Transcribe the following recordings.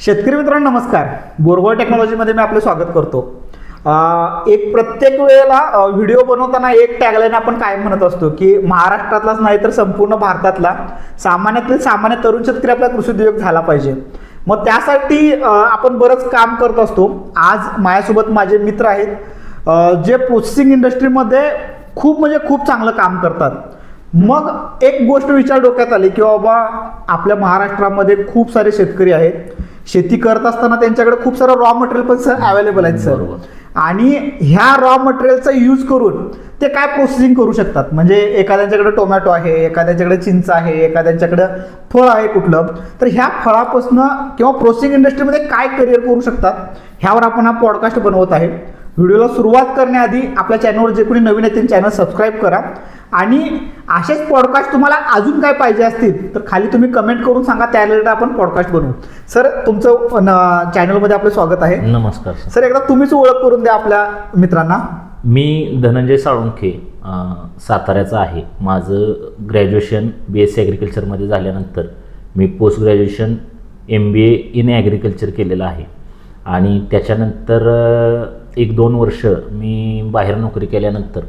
शेतकरी मित्रांनो नमस्कार. बोरगोळ टेक्नॉलॉजीमध्ये मी आपलं स्वागत करतो. एक प्रत्येक वेळेला व्हिडिओ बनवताना एक टॅगलाईन आपण काय म्हणत असतो की महाराष्ट्रातलाच नाही तर संपूर्ण भारतातला सामान्यातील सामान्य तरुण शेतकरी आपला कृषी उद्योग झाला पाहिजे. मग त्यासाठी आपण बरंच काम करत असतो. आज माझ्यासोबत माझे मित्र आहेत जे प्रोसेसिंग इंडस्ट्रीमध्ये खूप म्हणजे खूप चांगलं काम करतात. मग एक गोष्ट विचार डोक्यात आली की बाबा आपल्या महाराष्ट्रामध्ये खूप सारे शेतकरी आहेत. शेती करत असताना त्यांच्याकडे खूप सारं रॉ मटेरियल पण सर अवेलेबल आहेत सर. आणि ह्या रॉ मटेरियलचा यूज करून ते काय प्रोसेसिंग करू शकतात? म्हणजे एखाद्यांच्याकडे टोमॅटो आहे एखाद्यांच्याकडे चिंच आहे एखाद्यांच्याकडे फळ आहे कुठलं तर ह्या फळापासून किंवा प्रोसेसिंग इंडस्ट्रीमध्ये काय करिअर करू शकतात? ह्यावर आपण हा पॉडकास्ट बनवत आहे. व्हिडिओला सुरुवात करण्याआधी आपल्या चॅनलवर जे कोणी नवीन आहेत त्यांनी चॅनल सबस्क्राईब करा. आणि असेच पॉडकास्ट तुम्हाला अजून काय पाहिजे असतील तर खाली तुम्ही कमेंट करून सांगा त्या रिलेटेड आपण पॉडकास्ट बनवू. सर तुमचं न- चॅनलमध्ये आपलं स्वागत आहे. नमस्कार सर सर एकदा तुम्हीच ओळख करून द्या आपल्या मित्रांना. मी धनंजय साळुंखे साताऱ्याचा आहे. माझं ग्रॅज्युएशन बी एस सी ॲग्रिकल्चरमध्ये झाल्यानंतर मी post graduation M B A in agriculture केलेलं आहे. आणि त्याच्यानंतर एक दोन वर्ष मी बाहेर नोकरी केल्यानंतर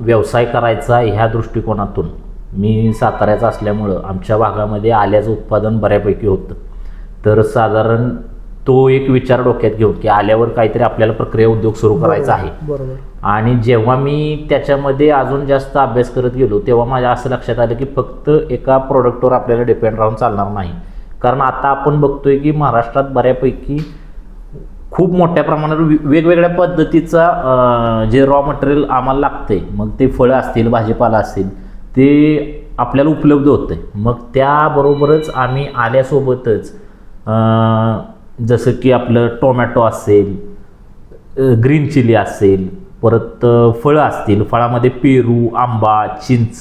व्यवसाय करायचा ह्या दृष्टिकोनातून. मी साताऱ्याचा असल्यामुळं आमच्या भागामध्ये आल्याचं उत्पादन बऱ्यापैकी होतं. तर साधारण तो एक विचार डोक्यात घेऊन की आल्यावर काहीतरी आपल्याला प्रक्रिया उद्योग सुरू करायचा आहे. बरोबर. आणि जेव्हा मी त्याच्यामध्ये अजून जास्त अभ्यास करत गेलो तेव्हा माझ्या असं लक्षात आलं की फक्त एका प्रोडक्टवर आपल्याला डिपेंड राहून चालणार नाही. कारण आता आपण बघतोय की महाराष्ट्रात बऱ्यापैकी खूप मोठ्या प्रमाणावर वेगवेगळ्या पद्धतीचा जे रॉ मटेरियल आम्हाला लागते मग ते फळं असतील भाजीपाला असतील ते आपल्याला उपलब्ध होते मग त्याबरोबरच आम्ही आल्यासोबतच जसं की आपलं टोमॅटो असेल ग्रीन चिली असेल परत फळं असतील फळामध्ये पेरू आंबा चिंच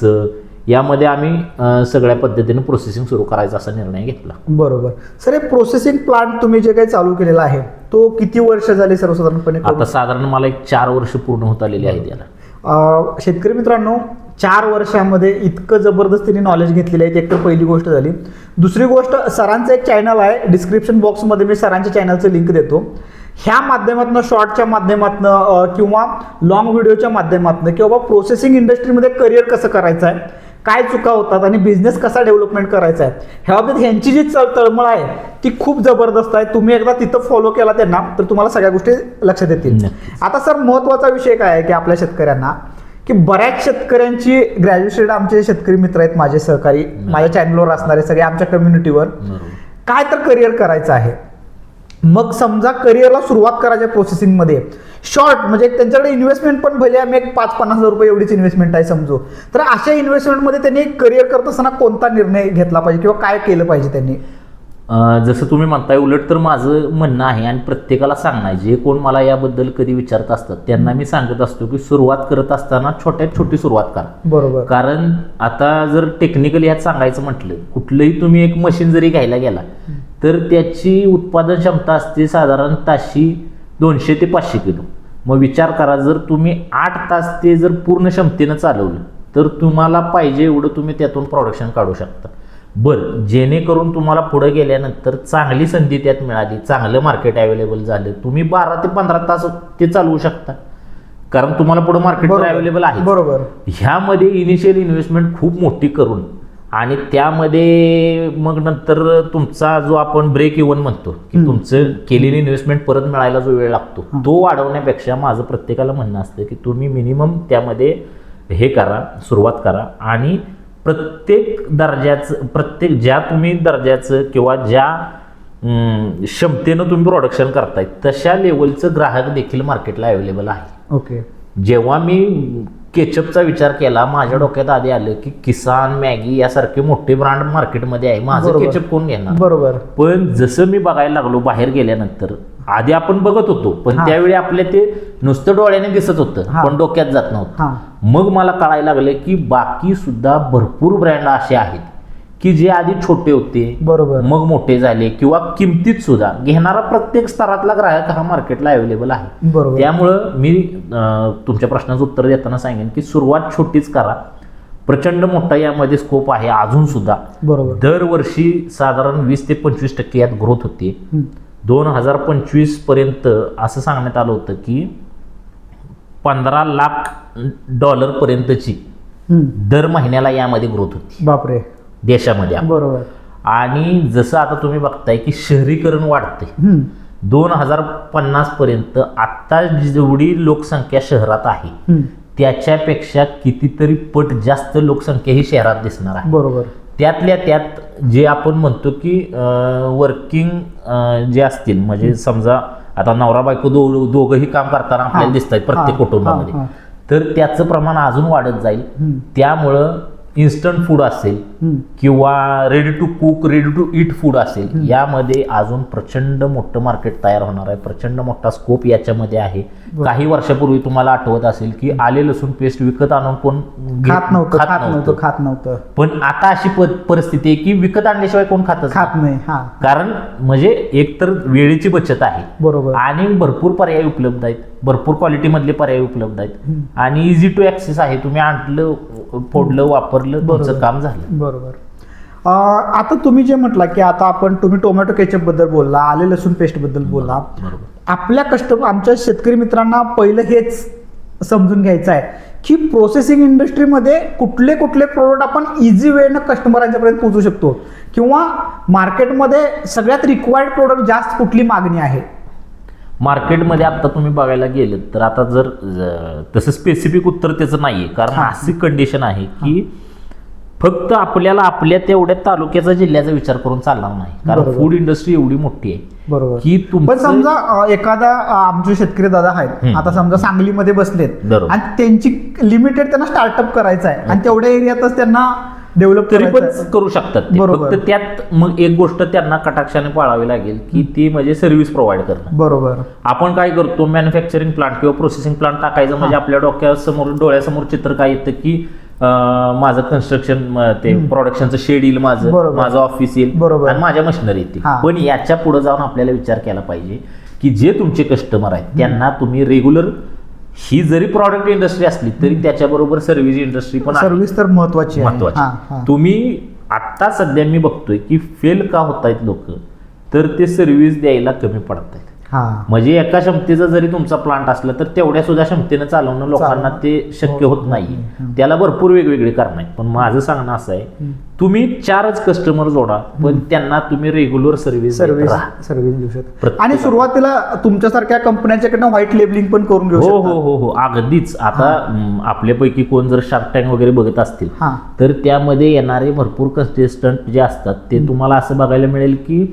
यामध्ये आम्ही सगळ्या पद्धतीने प्रोसेसिंग सुरू करायचा असा निर्णय घेतला. बरोबर. सर हे प्रोसेसिंग प्लांट तुम्ही जे काही चालू केलेला आहे तो किती वर्ष झाली सर्वसाधारणपणे? आता साधारण मला एक चार वर्ष पूर्ण होत आलेली आहेत याला. अं, शेतकरी मित्रांनो चार वर्षामध्ये इतकं जबरदस्तीने नॉलेज घेतलेलं आहे एक तर पहिली गोष्ट झाली. दुसरी गोष्ट सरांचं एक चॅनल आहे डिस्क्रिप्शन बॉक्समध्ये मी सरांच्या चॅनलचं लिंक देतो. ह्या माध्यमातून शॉर्टच्या माध्यमातून किंवा लॉंग व्हिडिओच्या माध्यमातून किंवा प्रोसेसिंग इंडस्ट्रीमध्ये करिअर कसं करायचं आहे काय चुका होतात आणि बिझनेस कसा डेव्हलपमेंट करायचा आहे? ह्या बाबतीत ह्यांची जी चळ तळमळ आहे ती खूप जबरदस्त आहे. तुम्ही एकदा तिथं फॉलो केला त्यांना तर तुम्हाला सगळ्या गोष्टी लक्षात येतील. आता सर महत्त्वाचा विषय काय आहे की आपल्या शेतकऱ्यांना? की बऱ्याच शेतकऱ्यांची ग्रॅज्युएशन आमचे शेतकरी मित्र आहेत माझे सहकारी माझ्या चॅनलवर असणारे सगळे आमच्या कम्युनिटीवर काय तर करिअर करायचं आहे. मग समजा करिअरला सुरुवात करायच्या प्रोसेसिंगमध्ये शॉर्ट म्हणजे त्यांच्याकडे इन्व्हेस्टमेंट पण भले आम्ही एक पाच पन्नास हजार रुपये एवढीच इन्व्हेस्टमेंट आहे समजू. तर अशा इन्व्हेस्टमेंटमध्ये त्यांनी करिअर करत असताना कोणता निर्णय घेतला पाहिजे किंवा काय केलं पाहिजे त्यांनी? जसं तुम्ही म्हणताय उलट तर माझं म्हणणं आहे आणि प्रत्येकाला सांगणं आहे जे कोण मला याबद्दल कधी विचारत असतात त्यांना मी सांगत असतो की सुरुवात करत असताना छोट्यात छोटी सुरुवात करा. बरोबर. कारण आता जर टेक्निकली ह्यात सांगायचं म्हटलं कुठलंही तुम्ही एक मशीन जरी घ्यायला गेला तर त्याची उत्पादन क्षमता असते साधारण ताशी दोनशे ते पाचशे किलो. मग विचार करा जर तुम्ही आठ तास ते जर पूर्ण क्षमतेनं चालवलं तर तुम्हाला पाहिजे एवढं तुम्ही त्यातून प्रोडक्शन काढू शकता. बरं जेणेकरून तुम्हाला पुढे गेल्यानंतर चांगली संधी त्यात मिळाली चांगलं मार्केट अवेलेबल झालं तुम्ही बारा ते पंधरा तास ते चालवू शकता. कारण तुम्हाला पुढे मार्केट. अवेलेबल आहे बरोबर. ह्यामध्ये इनिशियल इन्व्हेस्टमेंट खूप मोठी करून आणि त्यामध्ये मग नंतर तुमचा जो आपण ब्रेक इव्हन म्हणतो की तुमचं केलेली इन्व्हेस्टमेंट परत मिळायला जो वेळ लागतो तो वाढवण्यापेक्षा माझं प्रत्येकाला म्हणणं असतं की तुम्ही मिनिमम त्यामध्ये हे करा सुरुवात करा. आणि प्रत्येक दर्जाचं प्रत्येक ज्या तुम्ही दर्जाचं किंवा ज्या क्षमतेनं तुम्ही प्रोडक्शन करताय तशा लेवलचं ग्राहक देखील मार्केटला अवेलेबल आहे. ओके जेव्हा मी केचपचा विचार केला. माझ्या डोक्यात आधी आलं की किसान मॅगी यासारखे मोठे ब्रँड मार्केटमध्ये आहे. माझं बरोबर. केचप कोण घेणार? बरोबर. पण जसं मी बघायला लागलो बाहेर गेल्यानंतर आधी आपण बघत होतो पण हा. त्यावेळी आपल्या ते नुसतं डोळ्याने दिसत होतं हा. पण डोक्यात जात नव्हतं. हां. मग मला कळायला लागलं की बाकी सुद्धा भरपूर ब्रँड असे आहेत. की जे आधी छोटे होते बरोबर. मग मोठे झाले किंवा किमतीत सुद्धा. घेणारा प्रत्येक स्तरातला ग्राहक हा मार्केटला अवेलेबल आहे. बरोबर. त्यामुळं मी तुमच्या प्रश्नाचं उत्तर देताना सांगेन की सुरुवात छोटीच करा. प्रचंड मोठा यामध्ये स्कोप आहे अजून सुद्धा. बरोबर. दरवर्षी साधारण वीस ते पंचवीस टक्के यात ग्रोथ होते. दोन हजार पंचवीसपर्यंत असं सांगण्यात आलं होतं की पंधरा लाख डॉलर पर्यंतची. दर महिन्याला यामध्ये ग्रोथ होती. बापरे. देशामध्ये बरोबर आणि जसं आता तुम्ही बघताय की शहरीकरण वाढते. दोन हजार पन्नास पर्यंत आत्ता जेवढी लोकसंख्या शहरात आहे. त्याच्यापेक्षा कितीतरी पट जास्त लोकसंख्या ही शहरात दिसणार आहे बरोबर त्यातल्या त्यात जे आपण म्हणतो की वर्किंग जे असतील म्हणजे समजा आता नवरा बायको दो दोघंही काम करताना आपल्याला. दिसत आहेत प्रत्येक. कुटुंबामध्ये. तर त्याचं प्रमाण अजून वाढत जाईल. त्यामुळं इन्स्टंट फूड असेल. किंवा ready to cook ready to eat food असेल यामध्ये अजून प्रचंड मोठं मार्केट तयार होणार आहे. प्रचंड मोठा स्कोप याच्यामध्ये आहे. काही वर्षापूर्वी तुम्हाला आठवत असेल की आले लसूण पेस्ट विकत आणून कोण खात नव्हतं खात नव्हतं खात नव्हतं. पण आता अशी परिस्थिती आहे की विकत आणल्याशिवाय कोण नाही. खात नाही हा. कारण म्हणजे एक तर वेळेची बचत आहे. बरोबर. आणि भरपूर पर्याय उपलब्ध आहेत. भरपूर क्वालिटी मधले पर्याय उपलब्ध आहेत. आणि इझी टू ऍक्सेस आहे. तुम्ही आणलं फोडलं वापरलं तुमचं काम झालं. बरोबर. अं, आता तुम्ही जे म्हटला की आता आपण तुम्ही टोमॅटो केचपबद्दल बोलला आले लसूण पेस्टबद्दल बोलला. बरोबर. आपल्या कस्टमर आमच्या शेतकरी मित्रांना पहिलं हेच समजून घ्यायचं आहे की प्रोसेसिंग इंडस्ट्रीमध्ये कुठले कुठले प्रोडक्ट आपण इझी वेनं कस्टमरांच्यापर्यंत पोहोचू शकतो. किंवा मार्केटमध्ये सगळ्यात रिक्वायर्ड प्रोडक्ट जास्त कुठली मागणी आहे? मार्केटमध्ये आता तुम्ही बघायला गेलं तर आता जर तसं स्पेसिफिक उत्तर त्याचं नाहीये. कारण अशी कंडिशन आहे की फक्त आपल्याला आपल्या तेवढ्या तालुक्याचा जिल्ह्याचा विचार करून चालणार नाही. कारण. फूड इंडस्ट्री एवढी मोठी आहे. बरोबर. की पण समजा एखादा आमचे शेतकरी दादा आहेत. आता समजा सांगलीमध्ये बसलेत. आणि त्यांची लिमिटेड त्यांना स्टार्टअप करायचं आहे. आणि तेवढ्या एरियातच त्यांना डेव्हलप तरी पण करू शकतात. फक्त त्यात मग एक गोष्ट त्यांना कटाक्षाने पाळावी लागेल की ती म्हणजे सर्व्हिस प्रोव्हाइड करणं. बरोबर. आपण काय करतो? मॅन्युफॅक्चरिंग प्लांट किंवा प्रोसेसिंग प्लांट टाकायचं म्हणजे आपल्या डोक्यासमोर डोळ्यासमोर चित्र काय येतं की माझं कन्स्ट्रक्शन ते प्रोडक्शनचं शेड येईल माझं. माझं ऑफिस येईल बरोबर. आणि माझ्या मशिनरी येतील. पण याच्यापुढे जाऊन आपल्याला विचार केला पाहिजे की जे तुमचे कस्टमर आहेत त्यांना तुम्ही रेग्युलर ही जरी प्रॉडक्ट इंडस्ट्री असली तरी त्याच्याबरोबर सर्व्हिस इंडस्ट्री पण. सर्व्हिस तर महत्वाची हा, महत्वाची. तुम्ही आत्ता सध्या मी बघतोय की फेल का होत आहेत लोक तर ते सर्व्हिस द्यायला कमी पडत आहेत म्हणजे एका क्षमतेचा जरी तुमचा प्लांट असला तर तेवढ्या सुद्धा क्षमतेनं चालवणं लोकांना ते शक्य होत नाही. त्याला भरपूर वेगवेगळे कारण आहेत. पण माझं सांगणं असं आहे तुम्ही चारच कस्टमर जोडा पण त्यांना तुम्ही रेग्युलर सर्व्हिस सर्व्हिस सर्व्हिस देऊ शकतो. आणि सुरुवातीला तुमच्यासारख्या कंपन्यांच्याकडनं व्हाईट लेबलिंग पण करून घेऊ हो हो हो हो. अगदीच. आता आपल्यापैकी कोण जर शार्क टँक वगैरे बघत असतील तर त्यामध्ये येणारे भरपूर कंटेस्टंट जे असतात ते तुम्हाला असं बघायला मिळेल की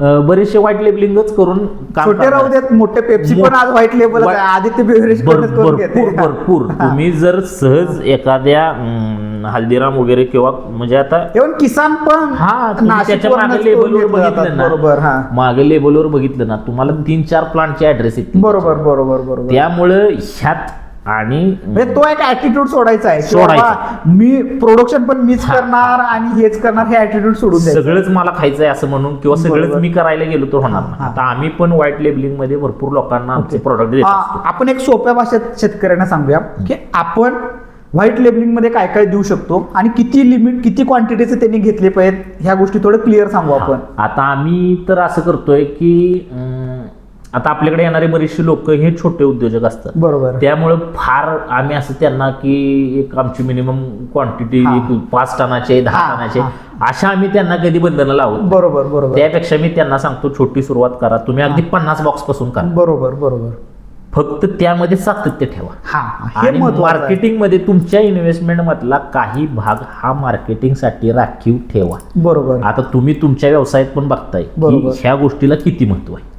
बरेचसे व्हाईट लेबलिंगच करून काम छोटे राहू. देत मोठे पेप्सी पण आज व्हाईट लेबल आदित्य घेते भरपूर. भरपूर तुम्ही जर सहज एखाद्या हल्दीराम वगैरे किंवा म्हणजे आता इव्हन किसान पण हा त्याच्यामागे लेबलवर. बघितलं ना. बरोबर हा. मागे लेबलवर बघितलं ना. तुम्हाला तीन चार प्लांटचे ऍड्रेस येतील. बरोबर बरोबर बरोबर. त्यामुळं ह्यात आणि म्हणजे तो एक ऍटिट्यूड सोडायचा आहे. सोडायचा. मी प्रोडक्शन पण मीच करणार आणि हेच करणार हे ऍटिट्यूड सोडून सगळंच मला खायचंय असं म्हणून किंवा सगळंच. मी करायला गेलो तर होणार नाही. आता आम्ही पण व्हाईट लेबलिंगमध्ये भरपूर लोकांना आमचे प्रोडक्ट आपण एक सोप्या भाषेत शेतकऱ्यांना सांगूया की आपण व्हाईट लेबलिंगमध्ये काय काय देऊ शकतो आणि किती लिमिट किती क्वांटिटीचे त्यांनी घेतले पाहिजेत ह्या गोष्टी थोडं क्लिअर सांगू आपण. आता आम्ही तर असं करतोय की आता आपल्याकडे येणारे बरेचसे लोक हे छोटे उद्योजक असतात. बरोबर. त्यामुळे फार आम्ही असं त्यांना की एक आमची मिनिमम क्वांटिटी पाच टनाचे दहा टनाचे. अशा आम्ही त्यांना कधी बंधनं लावत नाही. बरोबर बरोबर. त्यापेक्षा मी त्यांना सांगतो छोटी सुरुवात करा. तुम्ही अगदी पन्नास बॉक्सपासून करा. बरोबर बरोबर. फक्त त्यामध्ये सातत्य ठेवा. मार्केटिंगमध्ये तुमच्या इन्व्हेस्टमेंट मधला काही भाग हा मार्केटिंगसाठी राखीव ठेवा. बरोबर. आता तुम्ही तुमच्या व्यवसायात पण बघताय. ह्या गोष्टीला किती महत्त्व आहे?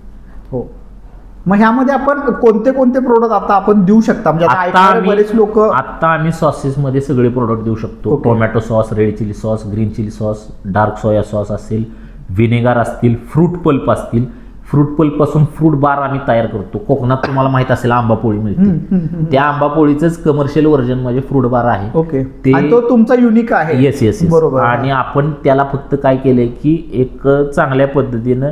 हो. मग ह्यामध्ये आपण कोणते कोणते प्रोडक्ट आता आपण देऊ शकता? म्हणजे आता ऐकणारे बरेच लोक आता आम्ही सॉसेस मध्ये सगळे प्रोडक्ट देऊ शकतो. Okay. Tomato sauce red chilli sauce green chilli sauce dark soya sauce असेल व्हिनेगार असतील फ्रूट पल्प असतील. फ्रूट पल्पपासून फ्रूट बार आम्ही तयार करतो. कोकणात तुम्हाला माहीत असेल आंबा पोळी मिळते. त्या आंबा पोळीच कमर्शियल व्हर्जन म्हणजे फ्रूट बार आहे. ओके. ते- आणि तो तुमचा युनिक आहे. येस येस बरोबर. आणि आपण त्याला फक्त काय केलंय की एक चांगल्या पद्धतीनं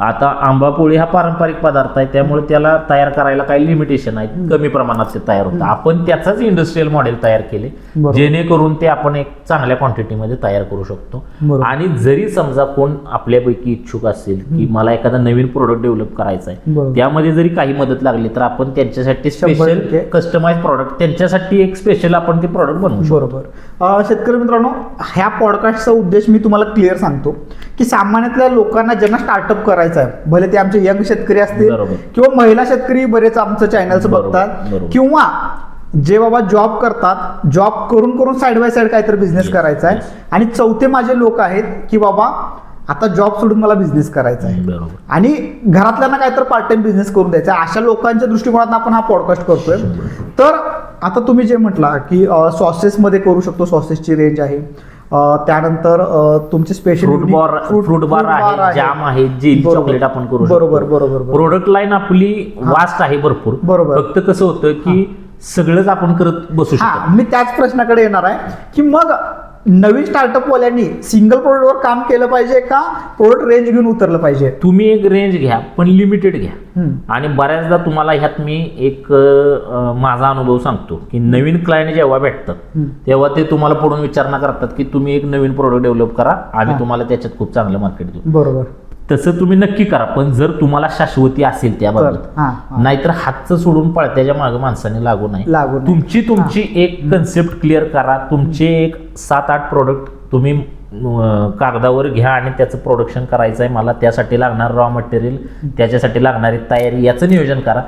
आता आंबापोळी हा पारंपरिक पदार्थ आहे त्यामुळे त्याला तयार करायला काही लिमिटेशन आहेत कमी प्रमाणात ते तयार होतं आपण त्याचाच इंडस्ट्रियल मॉडेल तयार केले. जेणेकरून ते आपण एक चांगल्या क्वांटिटीमध्ये तयार करू शकतो. आणि जरी समजा कोण आपल्यापैकी इच्छुक असेल की मला एखादा नवीन प्रोडक्ट डेव्हलप करायचा आहे. त्यामध्ये जरी काही मदत लागली तर आपण त्यांच्यासाठी स्पेशल. कस्टमाइज प्रॉडक्ट त्यांच्यासाठी एक स्पेशल आपण ते प्रॉडक्ट बनवू बरोबर शेतकरी मित्रांनो ह्या पॉडकास्टचा उद्देश मी तुम्हाला क्लिअर सांगतो की सामान्यातल्या लोकांना ज्यांना स्टार्टअप करायचं आहे भले ते आमचे यंग शेतकरी असतील. किंवा महिला शेतकरी बरेच आमचं बरोबर, बघतात. किंवा जे बाबा जॉब करतात जॉब करून करून साईड बाय साईड काहीतरी बिझनेस करायचा आहे. आणि चौथे माझे लोक आहेत की बाबा आता जॉब सोडून मला बिझनेस करायचा आहे आणि घरातल्यांना काहीतरी पार्ट टाइम बिझनेस करून द्यायचा आहे. अशा लोकांच्या दृष्टिकोनातून आपण हा पॉडकास्ट करतोय. तर आता तुम्ही जे म्हटला की सॉसेसमध्ये करू शकतो. सॉसेसची रेंज आहे. त्यानंतर तुमचे special fruit bar fruit bar आहे जाम आहे जेली. चॉकलेट आपण करू बरोबर बरोबर प्रोडक्ट लाईन आपली वास्ट आहे भरपूर. बरोबर. फक्त कसं होतं की सगळंच आपण करत बसू शकतो मी त्याच प्रश्नाकडे येणार आहे की मग नवीन स्टार्टअप वाल्यांनी सिंगल प्रोडक्टवर काम केलं पाहिजे का प्रोडक्ट रेंज घेऊन उतरलं पाहिजे तुम्ही एक रेंज घ्या पण लिमिटेड घ्या. आणि बऱ्याचदा तुम्हाला ह्यात मी एक माझा अनुभव सांगतो की नवीन क्लायंट जेव्हा भेटतात हम्म. तेव्हा ते तुम्हाला पुढून विचारणा करतात की तुम्ही एक नवीन प्रोडक्ट डेव्हलप करा आम्ही. तुम्हाला त्याच्यात खूप चांगलं मार्केट देऊ बरोबर तसं तुम्ही नक्की करा पण जर तुम्हाला शाश्वती असेल हा. नाहीतर हातचं सोडून पळत्याच्या मागे माणसाने लागू नाही लागू. तुमची तुमची एक कन्सेप्ट क्लिअर करा तुमचे एक सात आठ प्रोडक्ट तुम्ही कागदावर घ्या आणि त्याचं प्रोडक्शन करायचं आहे मला त्यासाठी लागणार रॉ मटेरियल त्याच्यासाठी लागणारी तयारी याचं नियोजन करा.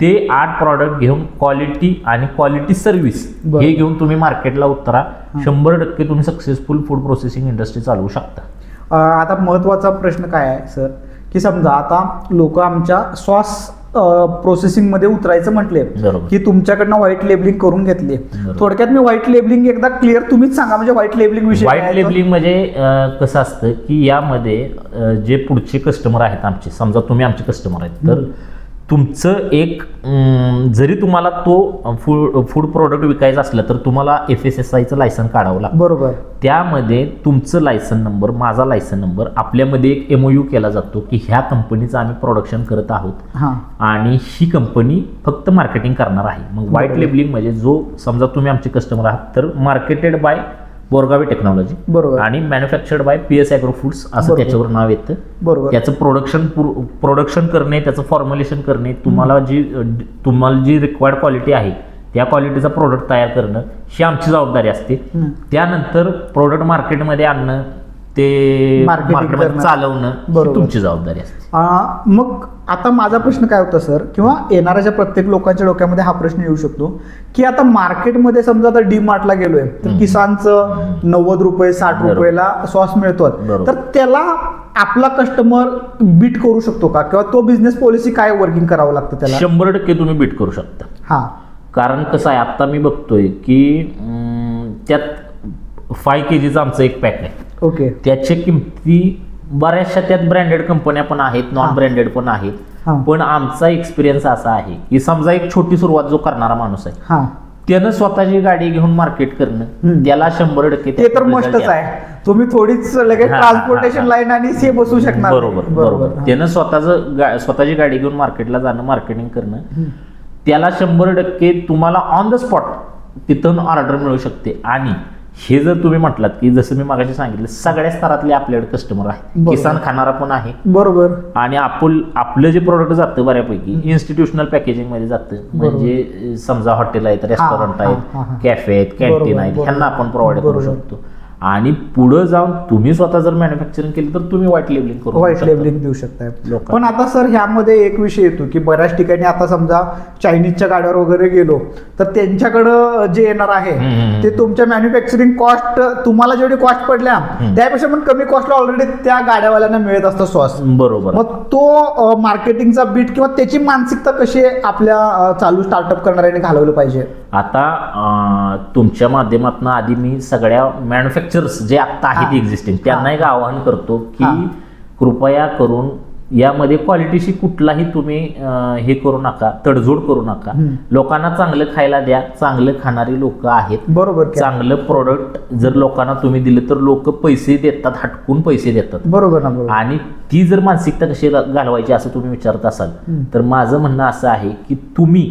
ते आठ प्रॉडक्ट घेऊन क्वालिटी आणि क्वालिटी सर्व्हिस. हे घेऊन तुम्ही मार्केटला उतरा. शंभर टक्के तुम्ही सक्सेसफुल फूड प्रोसेसिंग इंडस्ट्री चालवू शकता. आता महत्त्वाचा प्रश्न काय आहे सर की समजा आता लोक आमच्या श्वास प्रोसेसिंगमध्ये उतरायचं म्हटले. की तुमच्याकडनं व्हाईट लेबलिंग करून घेतली. थोडक्यात मी व्हाईट लेबलिंग एकदा क्लिअर तुम्हीच सांगा म्हणजे व्हाईट लेबलिंग विषय व्हाईट? लेबलिंग म्हणजे कसं असतं की यामध्ये जे पुढचे कस्टमर आहेत आमचे समजा तुम्ही आमचे कस्टमर आहेत तर तुमचं एक जरी तुम्हाला तो फूड फूड प्रोडक्ट विकायचा असलं तर तुम्हाला एफ एस एस आयचं लायसन काढावं लागतं. बरोबर. त्यामध्ये तुमचं लायसन नंबर माझा लायसन नंबर आपल्यामध्ये एक एमओयू केला जातो की ह्या कंपनीचं आम्ही प्रोडक्शन करत आहोत. हा. आणि ही कंपनी फक्त मार्केटिंग करणार आहे. मग व्हाईट. लेबलिंग म्हणजे जो समजा तुम्ही आमचे कस्टमर आहात तर मार्केटेड बाय बोरगावी टेक्नॉलॉजी बरोबर आणि manufactured by P S agro foods असं. त्याच्यावर नाव येतं बरोबर त्याचं प्रोडक्शन प्रोडक्शन करणे त्याचं फॉर्म्युलेशन करणे तुम्हाला जी तुम्हाला जी रिक्वायर्ड क्वालिटी आहे त्या क्वालिटीचा प्रोडक्ट तयार करणं ही आमची जबाबदारी असते. त्यानंतर प्रोडक्ट मार्केटमध्ये आणणं ते मार्केटमध्ये करणं. चालवणं. तुमची जबाबदारी असते मग आता माझा प्रश्न काय होता सर किंवा येणाऱ्या प्रत्येक लोकांच्या डोक्यामध्ये हा प्रश्न येऊ शकतो की आता मार्केटमध्ये समजा आता डी मार्टला गेलोय तर. किसानचं नव्वद रुपये साठ. रुपयेला सॉस मिळतो. तर त्याला आपला कस्टमर बीट करू शकतो का किंवा तो बिझनेस पॉलिसी काय वर्किंग करावं लागतं त्याला शंभर टक्के तुम्ही बीट करू शकता हा कारण कसं आहे आत्ता मी बघतोय की त्यात फाय के जीचं आमचं एक पॅक आहे ओके त्याच्या किमती बऱ्याचशा त्यात ब्रँडेड कंपन्या पण आहेत नॉन. ब्रँडेड पण आहेत पण आमचा एक्सपिरियन्स असा आहे की समजा एक छोटी सुरुवात जो करणारा माणूस आहे त्यानं स्वतःची गाडी घेऊन मार्केट करणं. त्याला शंभर टक्के ते तर मस्तच. आहे तुम्ही थोडीच लगेच ट्रान्सपोर्टेशन. लाईन आणि से बसू शकणार. बरोबर बरोबर. त्यानं स्वतःचं स्वतःची गाडी घेऊन मार्केटला जाणं मार्केटिंग करणं. त्याला शंभर टक्के तुम्हाला ऑन द स्पॉट तिथून ऑर्डर मिळू शकते आणि हे जर तुम्ही म्हटलात की जसं मी मागाशी सांगितलं सगळ्या स्तरातले आपल्याकडे कस्टमर आहे बरोबर. किसान खाणारा पण आहे बरोबर आणि आपण आपलं जे प्रोडक्ट जातं बऱ्यापैकी इन्स्टिट्यूशनल पॅकेजिंगमध्ये जातं. म्हणजे समजा हॉटेल आहेत रेस्टॉरंट आहेत. कॅफे आहेत कॅन्टीन आहेत. ह्यांना आपण प्रोव्हाइड करू. शकतो आणि पुढे जाऊन तुम्ही स्वतः जर मॅन्युफॅक्चरिंग केलं तर तुम्ही व्हाईट लेबलिंग करू व्हाईट. लेबलिंग देऊ शकताय. पण आता सर ह्यामध्ये एक विषय येतो की बऱ्याच ठिकाणी आता समजा चायनीजच्या गाड्यावर वगैरे गेलो तर त्यांच्याकडं जे येणार आहे. ते तुमच्या मॅन्युफॅक्चरिंग कॉस्ट तुम्हाला जेवढी कॉस्ट पडल्या त्यापेक्षा पण कमी कॉस्टला ऑलरेडी त्या गाड्यावाल्यांना मिळत असतं स्वस्त बरोबर मग तो मार्केटिंगचा बीट किंवा त्याची मानसिकता कशी आपल्या चालू स्टार्टअप करणाऱ्याने घालवलं पाहिजे आता तुमच्या माध्यमातून आधी मी सगळ्या मॅन्युफॅक्चरर्स जे आता आहेत. एक्झिस्टिंग त्यांना एक आवाहन करतो की. कृपया करून यामध्ये क्वालिटीशी कुठलाही तुम्ही हे करू नका तडजोड करू नका. लोकांना चांगलं खायला द्या चांगलं खाणारी लोक आहेत बरोबर? चांगलं प्रोडक्ट जर लोकांना तुम्ही दिलं तर लोक पैसे देतात हटकून पैसे देतात बरोबर ना आणि ती जर मानसिकता कशी घालवायची असं तुम्ही विचारत असाल. तर माझं म्हणणं असं आहे की तुम्ही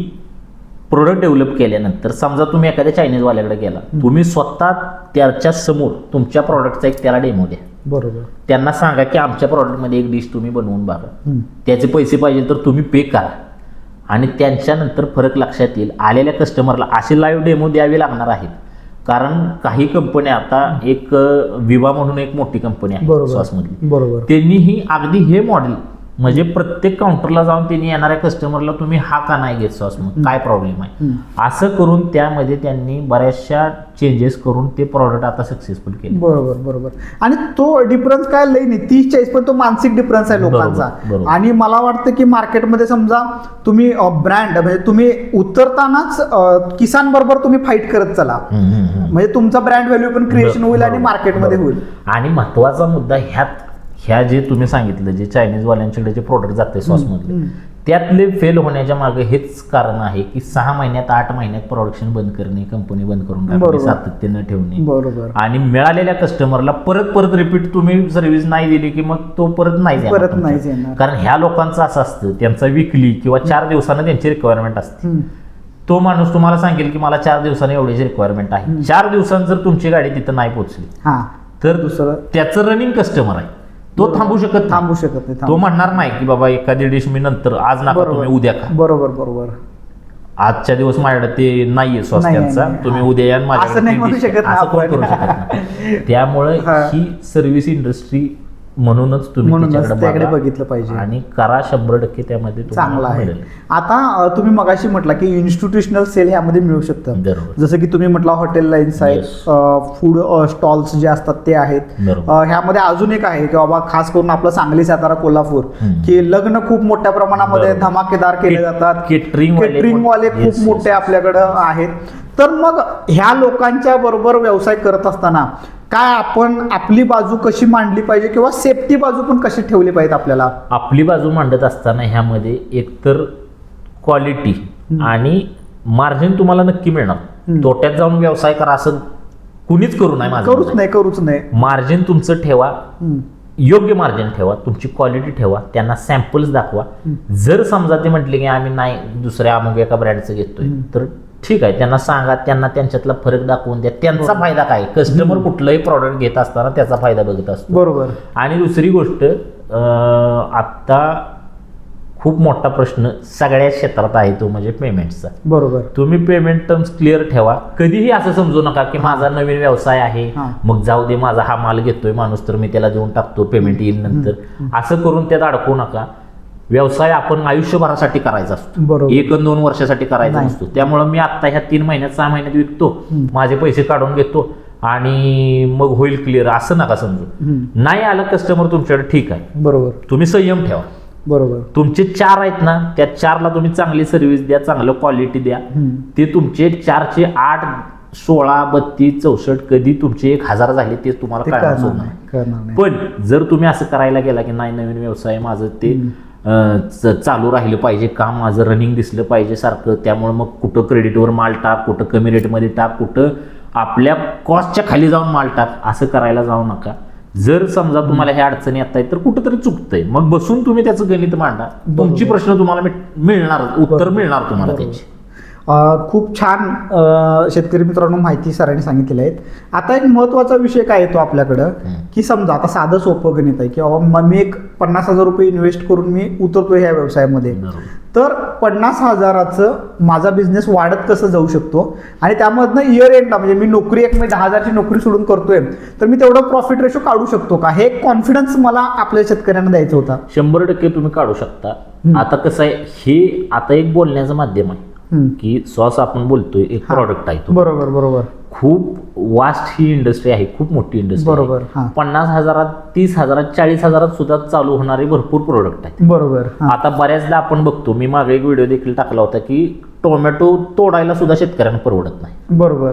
प्रोडक्ट डेव्हलप केल्यानंतर समजा तुम्ही एखाद्या चायनीजवाल्याकडे गेला तुम्ही स्वतः त्याच्यासमोर तुमच्या प्रॉडक्टचा एक त्याला डेमो द्या. बरोबर. त्यांना सांगा की आमच्या प्रॉडक्टमध्ये एक डिश तुम्ही बनवून बघा. त्याचे पैसे पाहिजे तर तुम्ही पे करा. आणि त्यांच्यानंतर फरक लक्षात येईल आलेल्या कस्टमरला असे लाईव्ह डेमो द्यावे लागणार आहेत. कारण काही कंपन्या आता एक विवा म्हणून एक मोठी कंपनी आहे बरोबर. त्यांनीही अगदी हे मॉडेल म्हणजे प्रत्येक काउंटरला जाऊन त्यांनी येणाऱ्या कस्टमरला तुम्ही हा का नाही घेत सॉस मग काय प्रॉब्लेम आहे. असं करून त्यामध्ये त्यांनी बऱ्याचशा चेंजेस करून ते प्रॉडक्ट आता सक्सेसफुल केले बरोबर बरोबर आणि तो डिफरन्स काय लई नाही तीस चाळीस पण तो मानसिक डिफरन्स आहे लोकांचा. आणि मला वाटतं की मार्केटमध्ये समजा तुम्ही ब्रँड म्हणजे तुम्ही उतरतानाच किसान बरोबर तुम्ही फाईट करत चला. म्हणजे तुमचा ब्रँड व्हॅल्यू पण क्रिएशन होईल आणि मार्केटमध्ये. होईल आणि महत्त्वाचा मुद्दा ह्यात ह्या जे तुम्ही सांगितलं जे चायनीज वाल्यांच्याकडे जे प्रोडक्ट जाते सॉसमधले. त्यातले फेल होण्याच्या मागे हेच कारण आहे की सहा महिन्यात आठ महिन्यात प्रोडक्शन बंद करणे कंपनी बंद करून टाकणे बरोबर. सातत्य न ठेवणे. बरोबर. आणि मिळालेल्या कस्टमरला परत परत रिपीट तुम्ही सर्व्हिस नाही दिली की मग तो परत नाही परत येणार. कारण ह्या लोकांचं असं असतं त्यांचा विकली किंवा चार दिवसानं त्यांची रिक्वायरमेंट असते. तो माणूस तुम्हाला सांगेल की मला चार दिवसांनी एवढीची रिक्वायरमेंट आहे. चार दिवसांत जर तुमची गाडी तिथं नाही पोहोचली तर दुसरं? त्याचं रनिंग कस्टमर आहे. तो थांबू शकत. थांबू शकत नाही तो थांबू. म्हणणार नाही की बाबा एखादी डिश मी नंतर आज नका तुम्ही उद्या खा बरोबर बरोबर आजच्या दिवस माझ्याकडे ते नाहीये नाही, नाही, तुम्ही. उद्या या आणि माझ्याकडे असं नाही ती म्हणू dish शकत आहे. ना असं कोण आपण. करू शकत नाही त्यामुळे हा. ही सर्व्हिस इंडस्ट्री म्हणूनच तुम्ही म्हणूनच तिच्याकडे त्याकडे बघा. बघितलं पाहिजे. आणि करा शंभर टक्के त्यामध्ये तुम्हाला चांगला आहे मिळेल. आता अं, तुम्ही मगाशी म्हटला की इन्स्टिट्यूशनल सेल ह्यामध्ये मिळू शकतं बरोबर जसं की तुम्ही म्हटला हॉटेल लाईन्स आहेत Yes. फूड स्टॉल्स जे असतात ते आहेत बरोबर अं, ह्यामध्ये अजून एक आहे की बाबा खास करून आपलं सांगली सातारा कोल्हापूर हम्म. की लग्न खूप मोठ्या प्रमाणामध्ये बरोबर. धमाकेदार केले Cat- जातात catering वाले केटरिंग पण- वाले Yes, खूप yes, मोठे yes. आपल्याकडं आहेत तर मग ह्या लोकांच्या बरोबर व्यवसाय करत असताना काय आपण आपली बाजू कशी मांडली पाहिजे किंवा सेफ्टी बाजू पण कशी ठेवली पाहिजे आपल्याला? आपली बाजू मांडत असताना ह्यामध्ये एकतर क्वालिटी. आणि मार्जिन तुम्हाला नक्की मिळणार. तोट्यात जाऊन व्यवसाय करा असं कुणीच करू नये माझं करूच नाही करूच नाही. मार्जिन तुमचं ठेवा. योग्य मार्जिन ठेवा. तुमची क्वालिटी ठेवा. त्यांना सॅम्पल्स दाखवा. जर समजा ते म्हटले की आम्ही नाही दुसऱ्या अमुक एका ब्रँडचं घेतोय. तर ठीक आहे त्यांना सांगा त्यांना त्यांच्यातला फरक दाखवून द्या. त्यांचा फायदा काय? कस्टमर कुठलंही प्रॉडक्ट घेत असताना त्याचा फायदा बघत असतो. बरोबर. आणि दुसरी गोष्ट आत्ता खूप मोठा प्रश्न सगळ्या क्षेत्रात आहे तो म्हणजे पेमेंटचा बरोबर. तुम्ही पेमेंट टर्म्स क्लिअर ठेवा. कधीही असं समजू नका की माझा नवीन व्यवसाय आहे. मग जाऊ दे माझा हा माल घेतोय माणूस तर मी त्याला देऊन टाकतो. पेमेंट येईल नंतर. असं करून त्यात अडकू नका. व्यवसाय आपण आयुष्यभरासाठी करायचा असतो. एक दोन वर्षासाठी करायचा. नसतो. त्यामुळं मी आता ह्या तीन महिन्यात सहा महिन्यात विकतो. माझे पैसे काढून घेतो आणि मग होईल क्लिअर असं नका समजू. नाही आलं कस्टमर तुमच्याकडे ठीक आहे. बरोबर. तुम्ही संयम ठेवा. बरोबर. तुमचे चार आहेत ना त्या चारला तुम्ही चांगली सर्व्हिस द्या चांगलं क्वालिटी द्या. ते तुमचे चारचे आठ सोळा बत्तीस चौसष्ट कधी तुमचे एक हजार झाले ते तुम्हाला कळणार नाही. पण जर तुम्ही असं करायला गेला की नाही नवीन व्यवसाय माझं ते चालू राहिलं पाहिजे काम माझं रनिंग दिसलं पाहिजे सारखं त्यामुळे मग कुठं क्रेडिटवर माल टाक कुठं कमी रेटमध्ये टाक कुठं आपल्या कॉस्टच्या खाली जाऊन माल टाक असं करायला जाऊ नका. जर समजा तुम्हाला ह्या अडचणी येत आहेत तर कुठंतरी चुकतंय. मग बसून तुम्ही त्याचं गणित मांडा. तुमची प्रश्न तुम्हाला मिळणार उत्तर. मिळणार तुम्हाला. त्याची. खूप छान शेतकरी मित्रांनो माहिती सरांनी सांगितलेली आहेत आता एक महत्त्वाचा विषय काय येतो आपल्याकडं. की समजा आता साधं सोपं गणित आहे की बाबा म- मी एक पन्नास हजार रुपये इन्व्हेस्ट करून मी उतरतो ह्या व्यवसायामध्ये. तर पन्नास हजाराचं माझा बिझनेस वाढत कसं जाऊ शकतो आणि त्यामधनं इयर एंडला म्हणजे मी नोकरी एक मी दहा हजारची नोकरी सोडून करतोय तर मी तेवढं प्रॉफिट रेशो काढू शकतो का हे कॉन्फिडन्स मला आपल्या शेतकऱ्यांना द्यायचं होता शंभर टक्के तुम्ही काढू शकता. आता कसं आहे हे आता एक बोलण्याचं माध्यम आहे. की सॉस आपण बोलतोय एक. प्रॉडक्ट आहे तो. बरोबर बरोबर. खूप वास्ट ही इंडस्ट्री आहे खूप मोठी इंडस्ट्री बरोबर पन्नास हजारात तीस हजारात चाळीस हजारात सुद्धा चालू होणारे भरपूर प्रोडक्ट आहेत. बरोबर आता बऱ्याचदा आपण बघतो मी मागे एक व्हिडिओ देखील टाकला होता की टोमॅटो तोडायला सुद्धा शेतकऱ्यांना परवडत नाही. बरोबर.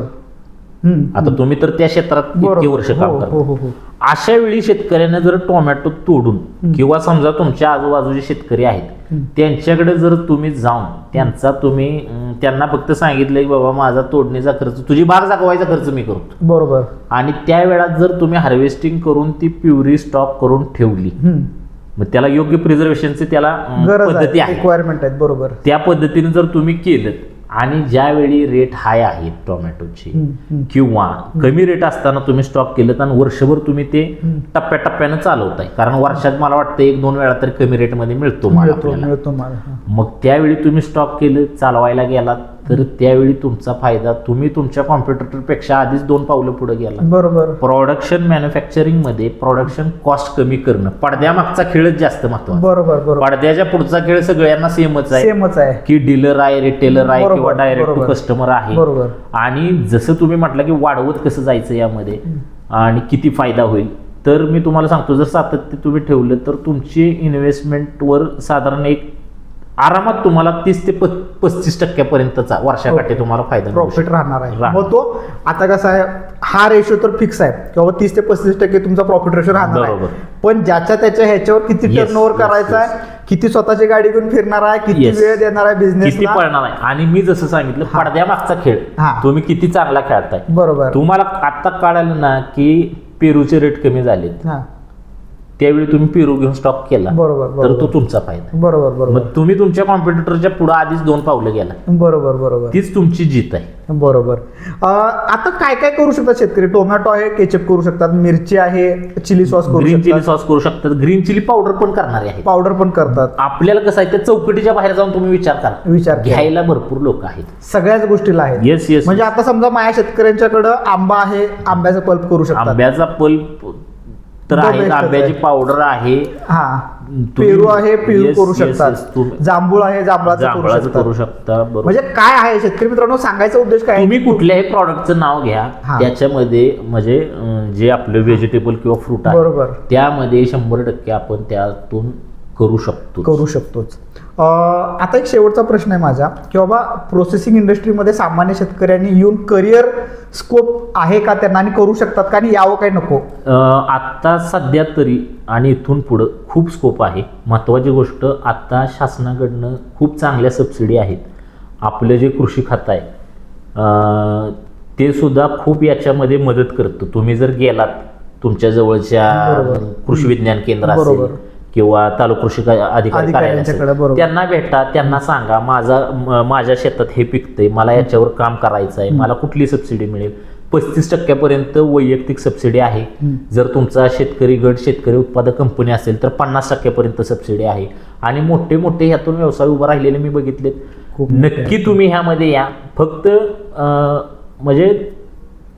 आता तुम्ही तर त्या क्षेत्रात इतके बरोबर. वर्ष काम हो, करता. हो, हो. अशा वेळी शेतकऱ्याने जर टोमॅटो तोडून किंवा समजा तुमच्या आजूबाजूचे शेतकरी आहेत त्यांच्याकडे जर तुम्ही जाऊन त्यांचा तुम्ही त्यांना फक्त सांगितलं की बाबा माझा तोडणीचा खर्च तुझी बाग जागवायचा खर्च मी करतो. बरोबर. आणि त्या वेळात जर तुम्ही हार्वेस्टिंग करून ती प्युरी स्टॉक करून ठेवली. मग त्याला योग्य प्रिझर्वेशनचे त्याला पद्धती आहे. रिक्वायरमेंट आहेत. बरोबर. त्या पद्धतीने जर तुम्ही केलं आणि ज्यावेळी रेट हाय आहेत टोमॅटोचे. किंवा कमी रेट असताना तुम्ही स्टॉक केलं आणि वर्षभर तुम्ही ते टप्प्याटप्प्यानं चालवताय कारण वर्षात मला वाटतं एक दोन वेळा तरी कमी रेटमध्ये मिळतो माल. मग त्यावेळी तुम्ही स्टॉक केलं चालवायला गेलात तर त्यावेळी तुमचा फायदा तुम्ही तुमच्या कॉम्प्युटरपेक्षा आधीच दोन पावलं पुढे गेला. बरोबर. प्रोडक्शन मॅन्युफॅक्चरिंगमध्ये प्रोडक्शन कॉस्ट कमी करणं. पडद्यामागचा खेळच जास्त महत्त्वाचा. बरोबर बरोबर. पडद्याच्या पुढचा खेळ सगळ्यांना सेमच आहे. सेमच आहे. की डीलर आहे रिटेलर आहे किंवा डायरेक्ट टू. कस्टमर आहे. बरोबर. आणि जसं तुम्ही म्हटलं की वाढवत कसं जायचं यामध्ये आणि किती फायदा होईल. तर मी तुम्हाला सांगतो जर सातत्य तुम्ही ठेवलं तर तुमची इन्व्हेस्टमेंटवर साधारण एक आरामात तुम्हाला तीस ते पस्तीस टक्क्यापर्यंतचा वर्षाकाठी तुम्हाला फायदा प्रॉफिट. राहणार आहे. मग तो आता कसं आहे हा रेशो तर फिक्स आहे किंवा तीस ते पस्तीस टक्के तुमचा प्रॉफिट रेशो राहणार. आहे पण ज्याच्या त्याच्या ह्याच्यावर किती टर्न ओव्हर करायचा. आहे किती स्वतःची गाडी घेऊन फिरणार आहे किती. वेळ देणार आहे बिझनेस किती पळणार आहे आणि मी जसं सांगितलं. पडद्यामागचा खेळ हा. तुम्ही किती चांगला खेळताय बरोबर तुम्हाला आता कळालं ना की पेरूचे रेट कमी झालेत त्यावेळी तुम्ही पेरू घेऊन स्टॉक केला. बरोबर, तर. तो तुमचा फायदा बरोबर बरोबर. मग तुम्ही तुमच्या कॉम्प्युटरच्या पुढे आधीच दोन पावलं गेला. बरोबर बरोबर. तीच तुमची जीत आहे. बरोबर. आता काय काय करू शकतात शेतकरी? टोमॅटो आहे केचप करू शकतात मिरची आहे चिली सॉस करू ग्रीन चिली सॉस करू शकतात. ग्रीन चिली पावडर पण करणारे आहेत. पावडर पण करतात. आपल्याला कसं आहे त्या चौकटीच्या बाहेर जाऊन तुम्ही विचार करा. विचार. घ्यायला भरपूर लोक आहेत. सगळ्याच गोष्टीला आहेत. येस येस म्हणजे आता समजा माझ्या शेतकऱ्यांच्याकडं आंबा आहे आंब्याचा पल्प करू शकतात. आंब्याचा पल्प तर आहे आंब्याची. पावडर आहे. हा. पेरू आहे पेरू Yes, करू yes, शकतात. तुम्ही- जांभूळ आहे जांभळाचं करू जांभळाचं शकतात. करू शकता बरोबर. म्हणजे काय आहे शेतकरी मित्रांनो सांगायचा उद्देश काय आहे? तुम्ही कुठल्याही प्रॉडक्टचं नाव घ्या हा. त्याच्यामध्ये म्हणजे अं, जे आपले व्हेजिटेबल किंवा फ्रूट आहे बरोबर. त्यामध्ये शंभर टक्के आपण त्यातून करू शकतो करू शकतोच. आता एक शेवटचा प्रश्न आहे माझा की बाबा प्रोसेसिंग इंडस्ट्रीमध्ये सामान्य शेतकऱ्यांनी येऊन करिअर स्कोप आहे का त्यांना आणि करू शकतात का आणि यावं काही नको आत्ता सध्या तरी आणि इथून पुढं खूप स्कोप आहे महत्त्वाची गोष्ट आत्ता शासनाकडनं खूप चांगल्या सबसिडी आहेत आपलं जे कृषी खातं आहे ते सुद्धा खूप याच्यामध्ये मदत करतं तुम्ही जर गेलात तुमच्या जवळच्या. कृषी विज्ञान केंद्र बरोबर. असेल किंवा तालुका कृषी अधिकारी कार्यालय असेल. त्यांना भेटा त्यांना सांगा माझा माझ्या शेतात हे पिकतंय मला याच्यावर काम करायचं आहे मला कुठली सबसिडी मिळेल? पस्तीस टक्क्यापर्यंत वैयक्तिक सबसिडी आहे. जर तुमचा शेतकरी गट शेतकरी उत्पादक कंपनी असेल तर पन्नास टक्क्यापर्यंत सबसिडी आहे. आणि मोठे मोठे ह्यातून व्यवसाय उभा राहिलेले मी बघितलेत. नक्की तुम्ही ह्यामध्ये या. फक्त म्हणजे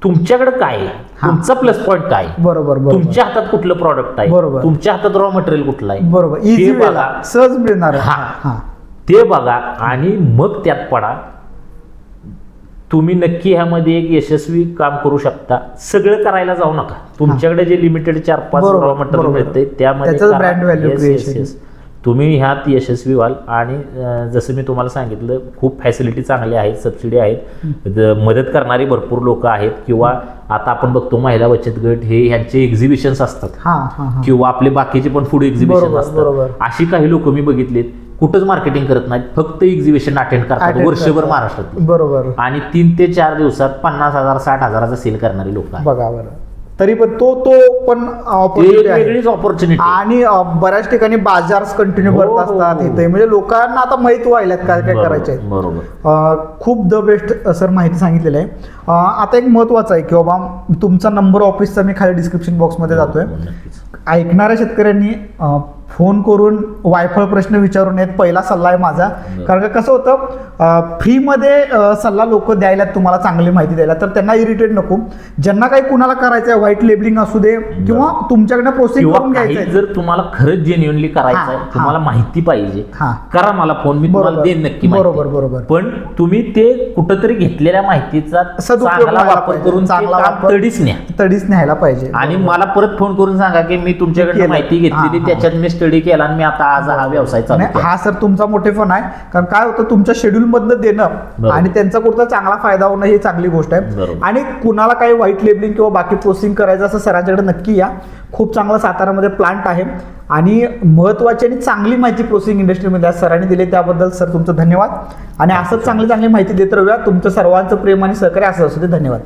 तुमच्याकडे काय आहे. तुमचा प्लस पॉईंट काय? बरोबर बरोबर तुमच्या हातात कुठलं प्रॉडक्ट आहे बरोबर. तुमच्या हातात रॉ मटेरियल कुठलं आहे बरोबर ते इझी बघा. सहज मिळणार. हा. हा ते बघा आणि मग त्यात पडा तुम्ही नक्की ह्यामध्ये एक यशस्वी काम करू शकता सगळं करायला जाऊ नका तुमच्याकडे जे लिमिटेड चार पाच रॉ मटेरियल. मिळते त्यामध्ये तुम्ही ह्यात यशस्वी व्हाल. आणि जसं मी तुम्हाला सांगितलं खूप फॅसिलिटी चांगल्या आहेत सबसिडी आहेत. मदत करणारी भरपूर लोक आहेत. किंवा आता आपण बघतो महिला बचत गट हे ह्यांचे एक्झिबिशन्स असतात. किंवा आपले बाकीचे पण फूड एक्झिबिशन. असतात. अशी काही लोक मी बघितलेत. कुठंच मार्केटिंग करत नाहीत. फक्त एक्झिबिशन अटेंड करतात. वर्षभर. महाराष्ट्रात. बरोबर. आणि तीन ते चार दिवसात पन्नास हजार साठ हजाराचा सेल करणारे लोक बघा बरं. तरी पण तो तो पण opportunity आहे वेगळीच ऑपॉर्च्युनिटी आणि अं, बऱ्याच ठिकाणी बाजार कंटिन्यू हो, करत हो, असतात हो. इथे म्हणजे लोकांना आता माहीत व्हायलात काय काय करायचे. बरोबर खूप द बेस्ट सर माहिती सांगितलेली आहे अं, आता एक महत्वाचं आहे की बाबा तुमचा नंबर ऑफिसचा मी खाली डिस्क्रिप्शन बॉक्समध्ये जातोय नक्कीच. ऐकणाऱ्या शेतकऱ्यांनी अं, फोन करून वायफळ प्रश्न विचारून येत पहिला सल्ला आहे माझा कारण का कसं होतं फ्रीमध्ये सल्ला लोक द्यायला तुम्हाला चांगली माहिती द्यायला तर त्यांना इरिटेट नको ज्यांना काही कुणाला करायचं आहे व्हाईट लेबलिंग असू दे किंवा तुमच्याकडनं प्रोसेस करून घ्यायचं जर तुम्हाला खरंच जेन्युअनली करायचं आहे. तुम्हाला माहिती पाहिजे. करा मला फोन मी तुम्हाला बरोबर. देईन नक्की. बरोबर, बरोबर. पण तुम्ही ते कुठंतरी घेतलेल्या माहितीचा चांगला वापर. करून चांगला तडीच न्या तडीच न्यायला पाहिजे आणि मला परत फोन करून सांगा की मी तुमच्याकडनं केलं. माहिती घेतलेली. त्याच्यात मी स्टडी केला आणि मी आता आज हा व्यवसाय चालू हा सर तुमचा मोठेपण आहे. कारण काय होतं तुमच्या शेड्यूल मधनं देणं. आणि त्यांचा कुठचा चांगला फायदा होणं ही चांगली गोष्ट आहे. आणि कुणाला काही व्हाईट लेबलिंग किंवा बाकी प्रोसेसिंग करायचं असं सरांच्याकडे नक्की या. खूप चांगला सातारामध्ये प्लांट आहे. आणि महत्वाची आणि चांगली माहिती प्रोसेसिंग इंडस्ट्रीमध्ये आज सरांनी दिली त्याबद्दल सर तुमचं धन्यवाद. आणि असंच चांगली चांगली माहिती देत राहूया. तुमचं सर्वांचं प्रेम आणि सहकार्य असं असू दे. धन्यवाद.